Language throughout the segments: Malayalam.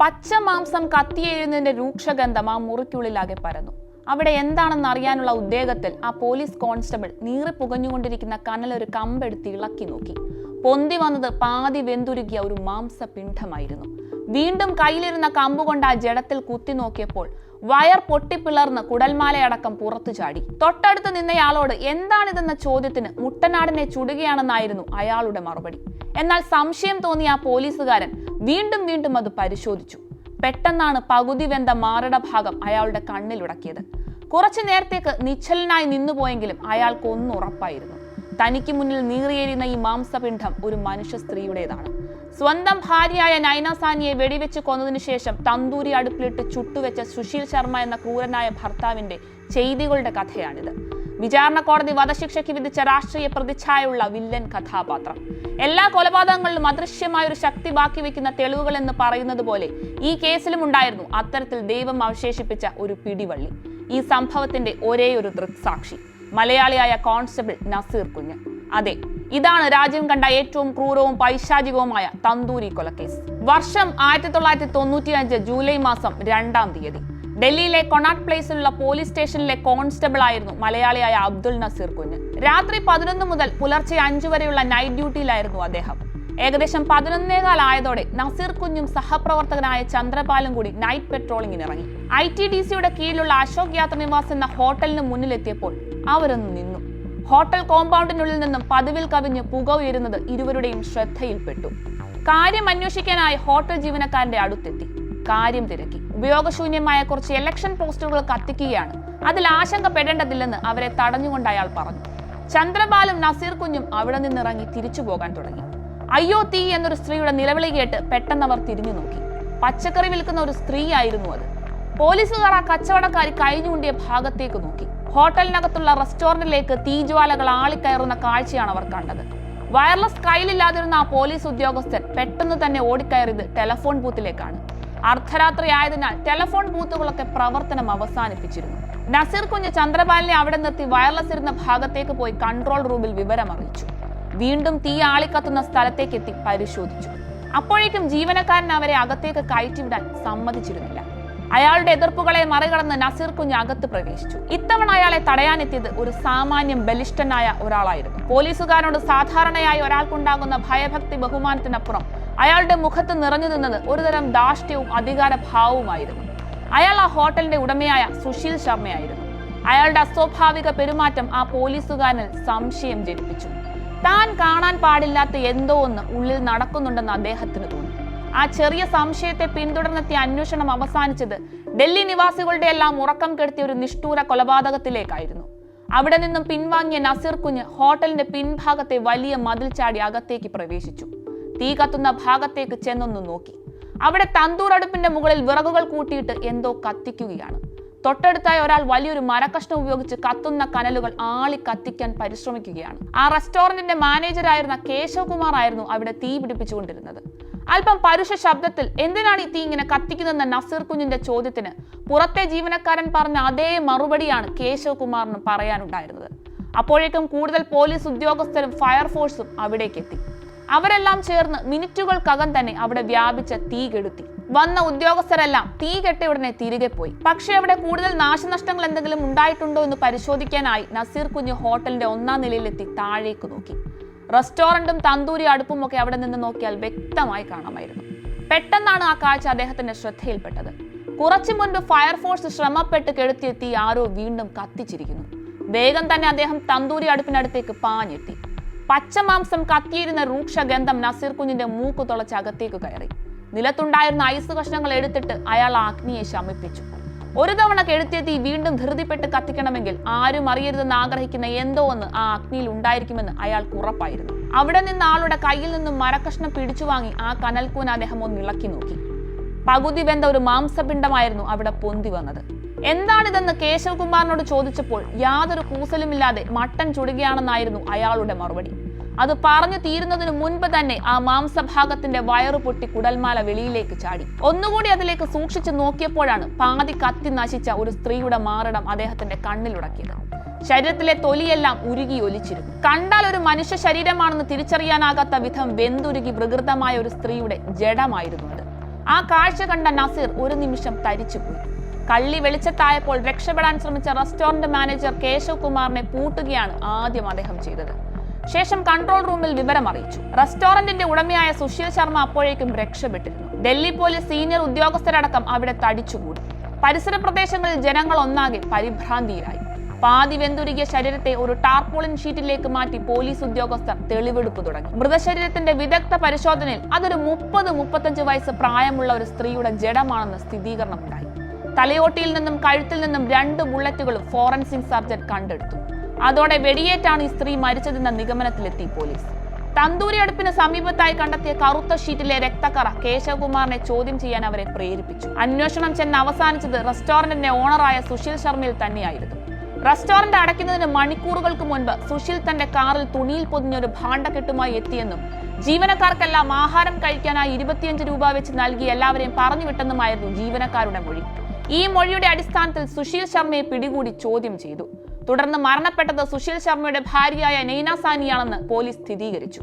പച്ച മാംസം കത്തിയെഴുന്നതിന്റെ രൂക്ഷഗന്ധം ആ മുറിക്കുള്ളിലാകെ പരന്നു. അവിടെ എന്താണെന്ന് അറിയാനുള്ള ഉദ്വേഗത്തിൽ ആ പോലീസ് കോൺസ്റ്റബിൾ നീറി പുകഞ്ഞുകൊണ്ടിരിക്കുന്ന കനലൊരു കമ്പെടുത്ത് ഇളക്കി നോക്കി. പൊന്തി വന്നത് പാതി വെന്തുരുകിയ ഒരു മാംസപിണ്ഡമായിരുന്നു. വീണ്ടും കയ്യിലിരുന്ന കമ്പുകൊണ്ട് ആ ജഡത്തിൽ കുത്തി നോക്കിയപ്പോൾ വയർ പൊട്ടിപ്പിളർന്ന് കുടൽമാലയടക്കം പുറത്തു ചാടി. തൊട്ടടുത്ത് നിന്നയാളോട് എന്താണിതെന്ന ചോദ്യത്തിന് മുട്ടനാടിനെ ചുടുകയാണെന്നായിരുന്നു അയാളുടെ മറുപടി. എന്നാൽ സംശയം തോന്നിയ ആ പോലീസുകാരൻ വീണ്ടും വീണ്ടും അത് പരിശോധിച്ചു. പെട്ടെന്നാണ് പകുതി വെന്ത മാറിട ഭാഗം അയാളുടെ കണ്ണിലുടക്കിയത് കുറച്ചു നേരത്തേക്ക് നിശ്ചലനായി നിന്നുപോയെങ്കിലും അയാൾക്കൊന്നും ഉറപ്പായിരുന്നു. തനിക്ക് മുന്നിൽ നീറിയേരുന്ന ഈ മാംസപിണ്ഡം ഒരു മനുഷ്യ സ്ത്രീയുടേതാണ്. സ്വന്തം ഭാര്യയായ നൈനാസാനിയെ വെടിവെച്ച് കൊന്നതിനു ശേഷം തന്തൂരി അടുപ്പിലിട്ട് ചുട്ടുവെച്ച സുശീൽ ശർമ്മ എന്ന ക്രൂരനായ ഭർത്താവിന്റെ ചെയ്തികളുടെ കഥയാണിത്. വിചാരണ കോടതി വധശിക്ഷയ്ക്ക് വിധിച്ച രാഷ്ട്രീയ പ്രതിച്ഛായുള്ള വില്ലൻ കഥാപാത്രം. എല്ലാ കൊലപാതകങ്ങളിലും അദൃശ്യമായ ഒരു ശക്തി ബാക്കി വെക്കുന്ന തെളിവുകൾ എന്ന് പറയുന്നത് പോലെ ഈ കേസിലും ഉണ്ടായിരുന്നു അത്തരത്തിൽ ദൈവം അവശേഷിപ്പിച്ച ഒരു പിടിവള്ളി. ഈ സംഭവത്തിന്റെ ഒരേ ഒരു ദൃക്സാക്ഷി മലയാളിയായ കോൺസ്റ്റബിൾ നസീർ കുഞ്ഞ്. അതെ ഇതാണ് രാജ്യം കണ്ട ഏറ്റവും ക്രൂരവും പൈശാചികവുമായ തന്തൂരി കൊലക്കേസ്. വർഷം ആയിരത്തി തൊള്ളായിരത്തി തൊണ്ണൂറ്റി അഞ്ച് ജൂലൈ മാസം രണ്ടാം തീയതി. ഡൽഹിയിലെ കൊണാട്ട് പ്ലേസിലുള്ള പോലീസ് സ്റ്റേഷനിലെ കോൺസ്റ്റബിൾ ആയിരുന്നു മലയാളിയായ അബ്ദുൾ നസീർ കുഞ്ഞ്. രാത്രി പതിനൊന്ന് മുതൽ പുലർച്ചെ അഞ്ചു വരെയുള്ള നൈറ്റ് ഡ്യൂട്ടിയിലായിരുന്നു അദ്ദേഹം. ഏകദേശം പതിനൊന്നേകാൽ ആയതോടെ നസീർ കുഞ്ഞും സഹപ്രവർത്തകനായ ചന്ദ്രപാലും കൂടി നൈറ്റ് പെട്രോളിംഗിന് ഇറങ്ങി ഐ ടി ഡി സിയുടെ കീഴിലുള്ള അശോക് യാത്ര നിവാസ് എന്ന ഹോട്ടലിന് മുന്നിലെത്തിയപ്പോൾ അവരൊന്ന് നിന്നു. ഹോട്ടൽ കോമ്പൗണ്ടിനുള്ളിൽ നിന്നും പതിവിൽ കവിഞ്ഞ് പുക ഉയരുന്നത് ഇരുവരുടെയും ശ്രദ്ധയിൽപ്പെട്ടു. കാര്യം അന്വേഷിക്കാനായി ഹോട്ടൽ ജീവനക്കാരന്റെ അടുത്തെത്തി. കാര്യം തിരക്കി. ഉപയോഗശൂന്യമായ കുറച്ച് ഇലക്ഷൻ പോസ്റ്റുകൾ കത്തിക്കുകയാണ്. അതിൽ ആശങ്കപ്പെടേണ്ടതില്ലെന്ന് അവരെ തടഞ്ഞുകൊണ്ട് അയാൾ പറഞ്ഞു. ചന്ദ്രബാലും നസീർ കുഞ്ഞും അവിടെ നിന്നിറങ്ങി തിരിച്ചു പോകാൻ തുടങ്ങി. അയ്യോ തീ എന്നൊരു സ്ത്രീയുടെ നിലവിളി കേട്ട് പെട്ടെന്ന് അവർ തിരിഞ്ഞു നോക്കി. പച്ചക്കറി വിൽക്കുന്ന ഒരു സ്ത്രീയായിരുന്നു അത്. പോലീസുകാർ ആ കച്ചവടക്കാരി കഴിഞ്ഞുകൊണ്ടിയ ഭാഗത്തേക്ക് നോക്കി. ഹോട്ടലിനകത്തുള്ള റെസ്റ്റോറന്റിലേക്ക് തീജ്വാലകൾ ആളിക്കയറുന്ന കാഴ്ചയാണ് അവർ കണ്ടത്. വയർലെസ് കയ്യിലില്ലാതിരുന്ന ആ പോലീസ് ഉദ്യോഗസ്ഥൻ പെട്ടെന്ന് തന്നെ ഓടിക്കയറിയത് ടെലഫോൺ ബൂത്തിലേക്കാണ്. അർദ്ധരാത്രി ആയതിനാൽ ടെലഫോൺ ബൂത്തുകളൊക്കെ പ്രവർത്തനം അവസാനിപ്പിച്ചിരുന്നു. നസീർ കുഞ്ഞ് ചന്ദ്രപാലിനെ അവിടെ നിർത്തി വയർലെസ് ഇരുന്ന ഭാഗത്തേക്ക് പോയി കൺട്രോൾ റൂമിൽ വിവരം അറിയിച്ചു. വീണ്ടും തീ ആളിക്കത്തുന്ന സ്ഥലത്തേക്ക് എത്തി പരിശോധിച്ചു. അപ്പോഴേക്കും ജീവനക്കാരൻ അവരെ അകത്തേക്ക് കയറ്റിവിടാൻ സമ്മതിച്ചിരുന്നില്ല. അയാളുടെ എതിർപ്പുകളെ മറികടന്ന് നസീർ കുഞ്ഞ് അകത്ത് പ്രവേശിച്ചു. ഇത്തവണ അയാളെ തടയാനെത്തിയത് ഒരു സാമാന്യം ബലിഷ്ഠനായ ഒരാളായിരുന്നു. പോലീസുകാരോട് സാധാരണയായി ഒരാൾക്കുണ്ടാകുന്ന ഭയഭക്തി ബഹുമാനത്തിനപ്പുറം അയാളുടെ മുഖത്ത് നിറഞ്ഞു നിന്നത് ഒരുതരം ദാഷ്ട്യവും അധികാര ഭാവവുമായിരുന്നു അയാൾ ആ ഹോട്ടലിന്റെ ഉടമയായ സുശീൽ ശർമ്മയായിരുന്നു. അയാളുടെ അസ്വാഭാവിക പെരുമാറ്റം ആ പോലീസുകാരനിൽ സംശയം ജനിപ്പിച്ചു. താൻ കാണാൻ പാടില്ലാത്ത എന്തോ ഒന്ന് ഉള്ളിൽ നടക്കുന്നുണ്ടെന്ന് അദ്ദേഹത്തിന് തോന്നി. ആ ചെറിയ സംശയത്തെ പിന്തുടർന്നെത്തിയ അന്വേഷണം അവസാനിച്ചത് ഡൽഹി നിവാസികളുടെ എല്ലാം ഉറക്കം കെടുത്തിയ ഒരു നിഷ്ഠൂര കൊലപാതകത്തിലേക്കായിരുന്നു. അവിടെ നിന്നും പിൻവാങ്ങിയ നസീർ കുഞ്ഞ് ഹോട്ടലിന്റെ പിൻഭാഗത്തെ വലിയ മതിൽ ചാടി അകത്തേക്ക് പ്രവേശിച്ചു. തീ കത്തുന്ന ഭാഗത്തേക്ക് ചെന്നൊന്ന് നോക്കി. അവിടെ തന്തൂർ അടുപ്പിന്റെ മുകളിൽ വിറകുകൾ കൂട്ടിയിട്ട് എന്തോ കത്തിക്കുകയാണ്. തൊട്ടടുത്തായി ഒരാൾ വലിയൊരു മരക്കഷ്ണം ഉപയോഗിച്ച് കത്തുന്ന കനലുകൾ ആളി കത്തിക്കാൻ പരിശ്രമിക്കുകയാണ്. ആ റെസ്റ്റോറന്റിന്റെ മാനേജറായിരുന്ന കേശവ് കുമാർ ആയിരുന്നു അവിടെ തീ പിടിപ്പിച്ചുകൊണ്ടിരുന്നത്. അല്പം പരുഷ ശബ്ദത്തിൽ എന്തിനാണ് ഈ തീ ഇങ്ങനെ കത്തിക്കുന്നതെന്ന നസീർ കുഞ്ഞിന്റെ ചോദ്യത്തിന്? പുറത്തെ ജീവനക്കാരൻ പറഞ്ഞ അതേ മറുപടിയാണ് കേശവ് കുമാറിന് പറയാനുണ്ടായിരുന്നത്. അപ്പോഴേക്കും കൂടുതൽ പോലീസ് ഉദ്യോഗസ്ഥരും ഫയർഫോഴ്സും അവിടേക്ക് എത്തി അവരെല്ലാം ചേർന്ന് മിനിറ്റുകൾക്കകം തന്നെ അവിടെ വ്യാപിച്ച തീ കെടുത്തി. വന്ന ഉദ്യോഗസ്ഥരെല്ലാം തീ കെട്ട ഉടനെ തിരികെ പോയി. പക്ഷേ അവിടെ കൂടുതൽ നാശനഷ്ടങ്ങൾ എന്തെങ്കിലും ഉണ്ടായിട്ടുണ്ടോ എന്ന് പരിശോധിക്കാനായി നസീർ കുഞ്ഞ് ഹോട്ടലിന്റെ ഒന്നാം നിലയിലെത്തി താഴേക്ക് നോക്കി. റെസ്റ്റോറന്റും തന്തൂരി അടുപ്പും ഒക്കെ അവിടെ നിന്ന് നോക്കിയാൽ വ്യക്തമായി കാണാമായിരുന്നു. പെട്ടെന്നാണ് ആ കാഴ്ച അദ്ദേഹത്തിന്റെ ശ്രദ്ധയിൽപ്പെട്ടത്. കുറച്ചു മുൻപ് ഫയർഫോഴ്സ് ശ്രമപ്പെട്ട് കെടുത്തിയെത്തി ആരോ വീണ്ടും കത്തിച്ചിരിക്കുന്നു. വേഗം തന്നെ അദ്ദേഹം തന്തൂരി അടുപ്പിനടുത്തേക്ക് പാഞ്ഞെത്തി. പച്ചമാംസം കത്തിയിരുന്ന രൂക്ഷഗന്ധം നസീർ കുഞ്ഞിന്റെ മൂക്ക് തുളച്ച് അകത്തേക്ക് കയറി. നിലത്തുണ്ടായിരുന്ന ഐസ് കഷ്ണങ്ങൾ എടുത്തിട്ട് അയാൾ അഗ്നിയെ ശമിപ്പിച്ചു. ഒരു തവണ കെഴുത്തിയെത്തി വീണ്ടും ധൃതിപ്പെട്ട് കത്തിക്കണമെങ്കിൽ ആരും അറിയരുതെന്ന് ആഗ്രഹിക്കുന്ന എന്തോ ഒന്ന് ആ അഗ്നിയിൽ ഉണ്ടായിരിക്കുമെന്ന് അയാൾക്ക് ഉറപ്പായിരുന്നു. അവിടെ നിന്ന് ആളുടെ കയ്യിൽ നിന്നും മരക്കഷ്ണം പിടിച്ചു വാങ്ങി ആ കനൽക്കൂൻ അദ്ദേഹം ഒന്ന് ഇളക്കി നോക്കി. പകുതി വെന്ത ഒരു മാംസപിണ്ഡമായിരുന്നു അവിടെ പൊന്തി വന്നത്. എന്താണിതെന്ന് കേശവ് കുമാറിനോട് ചോദിച്ചപ്പോൾ യാതൊരു കൂസലുമില്ലാതെ മട്ടൻ ചുടുകയാണെന്നായിരുന്നു അയാളുടെ മറുപടി. അത് പറഞ്ഞു തീരുന്നതിന് മുൻപ് തന്നെ ആ മാംസഭാഗത്തിന്റെ വയറു പൊട്ടി കുടൽമാല വെളിയിലേക്ക് ചാടി. ഒന്നുകൂടി അതിലേക്ക് സൂക്ഷിച്ചു നോക്കിയപ്പോഴാണ് പാതി കത്തി നശിച്ച ഒരു സ്ത്രീയുടെ മാറിടം അദ്ദേഹത്തിന്റെ കണ്ണിലുടക്കിയത് ശരീരത്തിലെ തൊലിയെല്ലാം ഉരുകി ഒലിച്ചിരുന്നു. കണ്ടാൽ ഒരു മനുഷ്യ ശരീരമാണെന്ന് തിരിച്ചറിയാനാകാത്ത വിധം വെന്തുരുകി പ്രകൃതമായ ഒരു സ്ത്രീയുടെ ജഡമായിരുന്നു അത്. ആ കാഴ്ച കണ്ട നസീർ ഒരു നിമിഷം തരിച്ചുപോയി കള്ളി വെളിച്ചത്തായപ്പോൾ രക്ഷപ്പെടാൻ ശ്രമിച്ച റെസ്റ്റോറന്റ് മാനേജർ കേശവ് കുമാറിനെ പൂട്ടുകയാണ് ആദ്യം അദ്ദേഹം ചെയ്തത്. ശേഷം കൺട്രോൾ റൂമിൽ വിവരം അറിയിച്ചു. റെസ്റ്റോറന്റിന്റെ ഉടമയായ സുശീൽ ശർമ്മ അപ്പോഴേക്കും രക്ഷപ്പെട്ടിരുന്നു. ഡൽഹി പോലീസ് സീനിയർ ഉദ്യോഗസ്ഥരടക്കം അവിടെ തടിച്ചുകൂടി. പരിസര പ്രദേശങ്ങളിൽ ജനങ്ങൾ ഒന്നാകെ പരിഭ്രാന്തിയിലായി. പാതി വെന്തുരുകിയ ശരീരത്തെ ഒരു ടാർപോളിൻ ഷീറ്റിലേക്ക് മാറ്റി പോലീസ് ഉദ്യോഗസ്ഥർ തെളിവെടുപ്പ് തുടങ്ങി. മൃതശരീരത്തിന്റെ വിദഗ്ധ പരിശോധനയിൽ അതൊരു മുപ്പത് മുപ്പത്തഞ്ച് വയസ്സ് പ്രായമുള്ള ഒരു സ്ത്രീയുടെ ജഡമാണെന്ന് സ്ഥിരീകരണമുണ്ടായി. തലയോട്ടിയിൽ നിന്നും കഴുത്തിൽ നിന്നും രണ്ട് ബുള്ളറ്റുകളും ഫോറൻസിക് സർജൻ കണ്ടെടുത്തു. അതോടെ വെടിയേറ്റാണ് ഈ സ്ത്രീ മരിച്ചതെന്ന നിഗമനത്തിലെത്തി പോലീസ്. തന്തൂരി അടുപ്പിന് സമീപത്തായി കണ്ടെത്തിയ കറുത്ത ഷീറ്റിലെ രക്തക്കറ കേശവകുമാറിനെ ചോദ്യം ചെയ്യാൻ അവരെ പ്രേരിപ്പിച്ചു. അന്വേഷണം ചെന്ന് അവസാനിച്ചത് റെസ്റ്റോറന്റിന്റെ ഓണറായ സുശീൽ ശർമ്മയിൽ തന്നെയായിരുന്നു. റെസ്റ്റോറന്റ് അടയ്ക്കുന്നതിന് മണിക്കൂറുകൾക്ക് മുൻപ് സുശീൽ തന്റെ കാറിൽ തുണിയിൽ പൊതിഞ്ഞൊരു ഭാണ്ഡക്കെട്ടുമായി എത്തിയെന്നും ജീവനക്കാർക്കെല്ലാം ആഹാരം കഴിക്കാനായി ഇരുപത്തിയഞ്ച് രൂപ വെച്ച് നൽകി എല്ലാവരെയും പറഞ്ഞു വിട്ടെന്നുമായിരുന്നു ജീവനക്കാരുടെ മൊഴി. ഈ മൊഴിയുടെ അടിസ്ഥാനത്തിൽ സുശീൽ ശർമ്മയെ പിടികൂടി ചോദ്യം ചെയ്തു. തുടർന്ന് മരണപ്പെട്ടത് സുശീൽ ശർമ്മയുടെ ഭാര്യയായ നൈന സാനിയാണെന്ന് പോലീസ് സ്ഥിരീകരിച്ചു.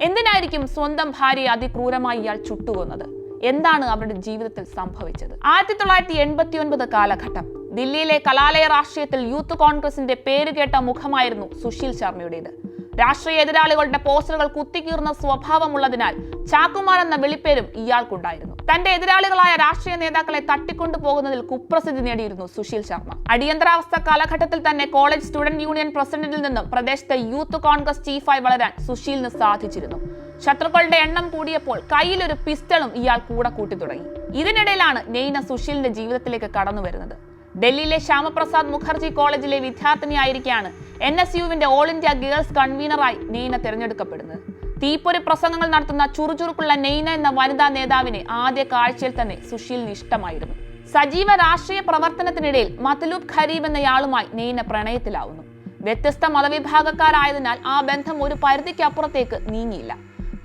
എന്തിനായിരിക്കും സ്വന്തം ഭാര്യയെ അതിക്രൂരമായി ഇയാൾ ചുട്ടുകൊന്നത്? എന്താണ് അവരുടെ ജീവിതത്തിൽ സംഭവിച്ചത്? ആയിരത്തി തൊള്ളായിരത്തി എൺപത്തി ഒൻപത് കാലഘട്ടം. ദില്ലിയിലെ കലാലയ രാഷ്ട്രീയത്തിൽ യൂത്ത് കോൺഗ്രസിന്റെ പേരുകേട്ട മുഖമായിരുന്നു സുശീൽ ശർമ്മയുടേത്. രാഷ്ട്രീയ എതിരാളികളുടെ പോസ്റ്ററുകൾ കുത്തിക്കീർന്ന സ്വഭാവമുള്ളതിനാൽ ചാക്കുമാർ എന്ന വിളിപ്പേരും ഇയാൾക്കുണ്ടായിരുന്നു. തന്റെ എതിരാളികളായ രാഷ്ട്രീയ നേതാക്കളെ തട്ടിക്കൊണ്ടു പോകുന്നതിൽ കുപ്രസിദ്ധി നേടിയിരുന്നു സുശീൽ ശർമ്മ. അടിയന്തരാവസ്ഥ കാലഘട്ടത്തിൽ തന്നെ കോളേജ് സ്റ്റുഡന്റ് യൂണിയൻ പ്രസിഡന്റിൽ നിന്നും പ്രദേശത്തെ യൂത്ത് കോൺഗ്രസ് ചീഫായി വളരാൻ സുശീലിന് സാധിച്ചിരുന്നു. ശത്രുക്കളുടെ എണ്ണം കൂടിയപ്പോൾ കയ്യിലൊരു പിസ്റ്റളും ഇയാൾ കൂടെ കൂട്ടി തുടങ്ങി ഇതിനിടയിലാണ് നെയ്ന സുശീലിന്റെ ജീവിതത്തിലേക്ക് കടന്നു വരുന്നത് ഡൽഹിയിലെ ശ്യാമപ്രസാദ് മുഖർജി കോളേജിലെ വിദ്യാർത്ഥിനിയായിരിക്കെയാണ് എൻ എസ് യുവിന്റെ ഓൾ ഇന്ത്യ ഗേൾസ് കൺവീനറായി നെയ്ന തിരഞ്ഞെടുക്കപ്പെടുന്നത്. തീപ്പൊരി പ്രസംഗങ്ങൾ നടത്തുന്ന ചുറുചുറുക്കുള്ള നെയ്ന എന്ന വനിതാ നേതാവിനെ ആദ്യ കാഴ്ചയിൽ തന്നെ സുശീലിന് ഇഷ്ടമായിരുന്നു. സജീവ രാഷ്ട്രീയ പ്രവർത്തനത്തിനിടയിൽ മതലൂബ് ഖരീബ് എന്നയാളുമായി നെയ്ന പ്രണയത്തിലാവുന്നു. വ്യത്യസ്ത മതവിഭാഗക്കാരായതിനാൽ ആ ബന്ധം ഒരു പരിധിക്കപ്പുറത്തേക്ക് നീങ്ങിയില്ല.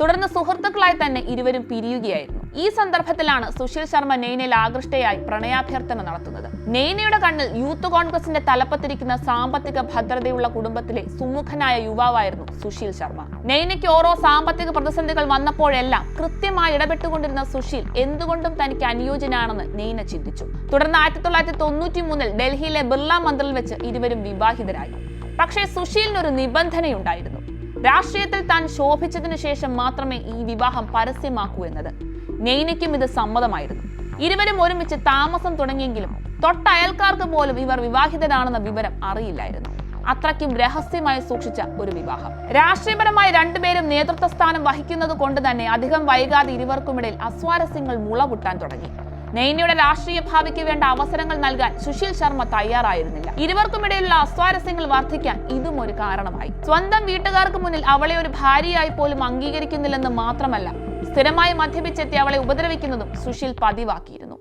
തുടർന്ന് സുഹൃത്തുക്കളായി തന്നെ ഇരുവരും പിരിയുകയായിരുന്നു. ഈ സന്ദർഭത്തിലാണ് സുശീൽ ശർമ്മ നെയ്നയിൽ ആകൃഷ്ടയായി പ്രണയാഭ്യർത്ഥന നടത്തുന്നത്. നെയ്നയുടെ കണ്ണിൽ യൂത്ത് കോൺഗ്രസിന്റെ തലപ്പത്തിരിക്കുന്ന സാമ്പത്തിക ഭദ്രതയുള്ള കുടുംബത്തിലെ സുമുഖനായ യുവാവായിരുന്നു സുശീൽ ശർമ്മ. നെയ്നയ്ക്ക് ഓരോ സാമ്പത്തിക പ്രതിസന്ധികൾ വന്നപ്പോഴെല്ലാം കൃത്യമായി ഇടപെട്ടുകൊണ്ടിരുന്ന സുശീൽ എന്തുകൊണ്ടും തനിക്ക് അനുയോജ്യനാണെന്ന് നെയ്ന ചിന്തിച്ചു. തുടർന്ന് ആയിരത്തി തൊള്ളായിരത്തി തൊണ്ണൂറ്റി മൂന്നിൽ ഡൽഹിയിലെ ബിർള മന്ദിറിൽ വെച്ച് ഇരുവരും വിവാഹിതരായി. പക്ഷേ സുശീലിനൊരു നിബന്ധനയുണ്ടായിരുന്നു. രാഷ്ട്രീയത്തിൽ താൻ ശോഭിച്ചതിനു ശേഷം മാത്രമേ ഈ വിവാഹം പരസ്യമാക്കൂ എന്നത്. നെയ്നയ്ക്കും ഇത് സമ്മതമായിരുന്നു. ഇരുവരും ഒരുമിച്ച് താമസം തുടങ്ങിയെങ്കിലും തൊട്ടയൽക്കാർക്ക് പോലും ഇവർ വിവാഹിതരാണെന്ന വിവരം അറിയില്ലായിരുന്നു. അത്രയ്ക്കും രഹസ്യമായി സൂക്ഷിച്ച ഒരു വിവാഹം. രാഷ്ട്രീയപരമായി രണ്ടുപേരും നേതൃത്വ സ്ഥാനം വഹിക്കുന്നത് കൊണ്ട് തന്നെ അധികം വൈകാതെ ഇരുവർക്കുമിടയിൽ അസ്വാരസ്യങ്ങൾ മുളപൊട്ടാൻ തുടങ്ങി. നെയ്നയുടെ രാഷ്ട്രീയ ഭാവിക്ക് വേണ്ട അവസരങ്ങൾ നൽകാൻ സുശീൽ ശർമ്മ തയ്യാറായിരുന്നില്ല. ഇരുവർക്കുമിടയിലുള്ള അസ്വാരസ്യങ്ങൾ വർദ്ധിക്കാൻ ഇതും ഒരു കാരണമായി. സ്വന്തം വീട്ടുകാർക്ക് മുന്നിൽ അവളെ ഒരു ഭാര്യയായി പോലും അംഗീകരിക്കുന്നില്ലെന്ന് മാത്രമല്ല സ്ഥിരമായി മദ്യപിച്ചെത്തി അവളെ ഉപദ്രവിക്കുന്നതും സുശീൽ പതിവാക്കിയിരുന്നു.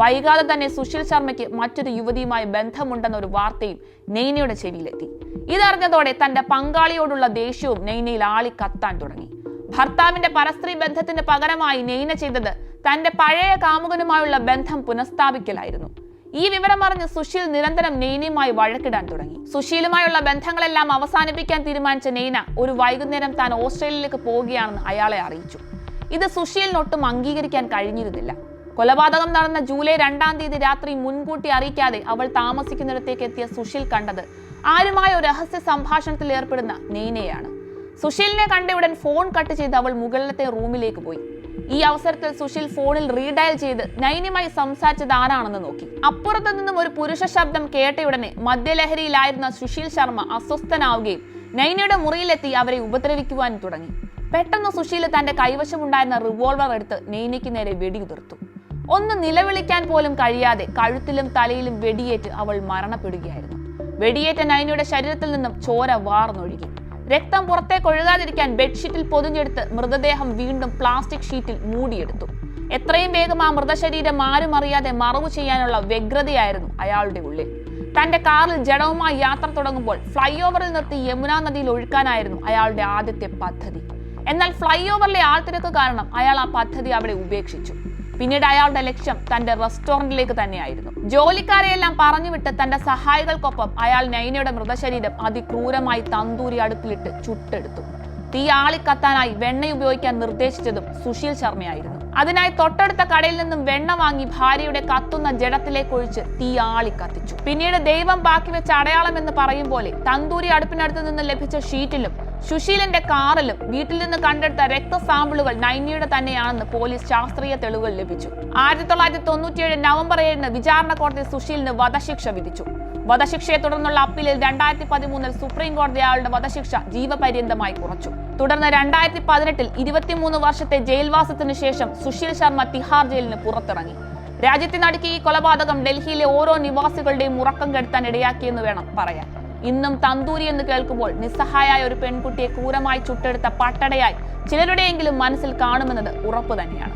വൈകാതെ തന്നെ സുശീൽ ശർമ്മയ്ക്ക് മറ്റൊരു യുവതിയുമായി ബന്ധമുണ്ടെന്ന ഒരു വാർത്തയും നെയ്നയുടെ ചെവിയിലെത്തി. ഇതറിഞ്ഞതോടെ തന്റെ പങ്കാളിയോടുള്ള ദേഷ്യവും നെയ്നയിൽ ആളി കത്താൻ തുടങ്ങി. ഭർത്താവിന്റെ പരസ്ത്രീ ബന്ധത്തിന് പകരമായി നെയ്ന ചെയ്തത് തന്റെ പഴയ കാമുകനുമായുള്ള ബന്ധം പുനഃസ്ഥാപിക്കലായിരുന്നു. ഈ വിവരം അറിഞ്ഞ് സുശീൽ നിരന്തരം നെയ്നയുമായി വഴക്കിടാൻ തുടങ്ങി. സുശീലുമായുള്ള ബന്ധങ്ങളെല്ലാം അവസാനിപ്പിക്കാൻ തീരുമാനിച്ച നെയ്ന ഒരു വൈകുന്നേരം താൻ ഓസ്ട്രേലിയയിലേക്ക് പോവുകയാണെന്ന് അയാളെ അറിയിച്ചു. ഇത് സുശീലിനൊട്ടും അംഗീകരിക്കാൻ കഴിഞ്ഞിരുന്നില്ല. കൊലപാതകം നടന്ന ജൂലൈ രണ്ടാം തീയതി രാത്രി മുൻകൂട്ടി അറിയിക്കാതെ അവൾ താമസിക്കുന്നിടത്തേക്ക് എത്തിയ സുശീൽ കണ്ടത് ആരുമായ ഒരു രഹസ്യ സംഭാഷണത്തിൽ ഏർപ്പെടുന്ന നെയ്നയാണ് സുശീലിനെ കണ്ട ഉടൻ ഫോൺ കട്ട് ചെയ്ത് അവൾ മുകളിലത്തെ റൂമിലേക്ക് പോയി. ഈ അവസരത്തിൽ സുശീൽ ഫോണിൽ റീഡയൽ ചെയ്ത് നൈനിയുമായി സംസാരിച്ചത് ആരാണെന്ന് നോക്കി. അപ്പുറത്തു നിന്നും ഒരു പുരുഷ ശബ്ദം കേട്ടയുടനെ മദ്യലഹരിയിലായിരുന്ന സുശീൽ ശർമ്മ അസ്വസ്ഥനാവുകയും നൈനയുടെ മുറിയിലെത്തി അവരെ ഉപദ്രവിക്കുവാൻ തുടങ്ങി. പെട്ടെന്ന് സുശീല തന്റെ കൈവശമുണ്ടായിരുന്ന റിവോൾവർ എടുത്ത് നെയ്നയ്ക്ക് നേരെ വെടിയുതിർത്തു. ഒന്ന് നിലവിളിക്കാൻ പോലും കഴിയാതെ കഴുത്തിലും തലയിലും വെടിയേറ്റ് അവൾ മരണപ്പെടുകയായിരുന്നു. വെടിയേറ്റ നൈനയുടെ ശരീരത്തിൽ നിന്നും ചോര വാർന്നൊഴുകി. രക്തം പുറത്തേക്ക് ഒഴുകാതിരിക്കാൻ ബെഡ്ഷീറ്റിൽ പൊതിഞ്ഞെടുത്ത് മൃതദേഹം വീണ്ടും പ്ലാസ്റ്റിക് ഷീറ്റിൽ മൂടിയെടുത്തു. എത്രയും വേഗം ആ മൃതശരീരം ആരും അറിയാതെ മറവു ചെയ്യാനുള്ള വ്യഗ്രതയായിരുന്നു അയാളുടെ ഉള്ളിൽ. തന്റെ കാറിൽ ജഡവുമായി യാത്ര തുടങ്ങുമ്പോൾ ഫ്ലൈ ഓവറിൽ നിർത്തി യമുന നദിയിൽ ഒഴുക്കാനായിരുന്നു അയാളുടെ ആദ്യത്തെ പദ്ധതി. എന്നാൽ ഫ്ലൈ ഓവറിലെ ആൾത്തിരക്ക് കാരണം അയാൾ ആ പദ്ധതി അവിടെ ഉപേക്ഷിച്ചു. പിന്നീട് അയാളുടെ ലക്ഷ്യം തന്റെ റെസ്റ്റോറന്റിലേക്ക് തന്നെയായിരുന്നു. ജോലിക്കാരെയെല്ലാം പറഞ്ഞുവിട്ട് തന്റെ സഹായികൾക്കൊപ്പം അയാൾ നൈനയുടെ മൃതശരീരം അതിക്രൂരമായി തന്തൂരി അടുപ്പിലിട്ട് ചുട്ടെടുത്തു. തീ ആളിക്കത്താനായി വെണ്ണ ഉപയോഗിക്കാൻ നിർദ്ദേശിച്ചതും സുശീൽ ശർമ്മയായിരുന്നു. അതിനായി തൊട്ടടുത്ത കടയിൽ നിന്നും വെണ്ണ വാങ്ങി ഭാര്യയുടെ കത്തുന്ന ജഡത്തിലേക്ക് ഒഴിച്ച് തീ ആളി കത്തിച്ചു പിന്നീട് ദൈവം ബാക്കി വെച്ച അടയാളം എന്ന് പറയും പോലെ തന്തൂരി അടുപ്പിനടുത്ത് നിന്ന് ലഭിച്ച ഷീറ്റിലും സുശീലന്റെ കാറിലും വീട്ടിൽ നിന്ന് കണ്ടെടുത്ത രക്ത സാമ്പിളുകൾ നൈനിയുടെ തന്നെയാണെന്ന് പോലീസ് ശാസ്ത്രീയ തെളിവുകൾ ലഭിച്ചു. ആയിരത്തി തൊള്ളായിരത്തി തൊണ്ണൂറ്റിയേഴ് നവംബർ ഏഴിന് വിചാരണ കോടതി സുശീലിന് വധശിക്ഷ വിധിച്ചു. വധശിക്ഷയെ തുടർന്നുള്ള അപ്പീലിൽ രണ്ടായിരത്തി പതിമൂന്നിൽ സുപ്രീം കോടതി അയാളുടെ വധശിക്ഷ ജീവപര്യന്തമായി കുറച്ചു. തുടർന്ന് രണ്ടായിരത്തി പതിനെട്ടിൽ ഇരുപത്തിമൂന്ന് വർഷത്തെ ജയിൽവാസത്തിനു ശേഷം സുശീൽ ശർമ്മ തിഹാർ ജയിലിന് പുറത്തിറങ്ങി. രാജ്യത്തിനടുക്കിയ ഈ കൊലപാതകം ഡൽഹിയിലെ ഓരോ നിവാസികളുടെയും ഉറക്കം കെടുത്താൻ ഇടയാക്കിയെന്ന് വേണം പറയാൻ. ഇന്നും തന്തൂരി എന്ന് കേൾക്കുമ്പോൾ നിസ്സഹായായ ഒരു പെൺകുട്ടിയെ ക്രൂരമായി ചുട്ടെടുത്ത പട്ടടയായി ചിലരുടെയെങ്കിലും മനസ്സിൽ കാണുമെന്നത് ഉറപ്പു തന്നെയാണ്.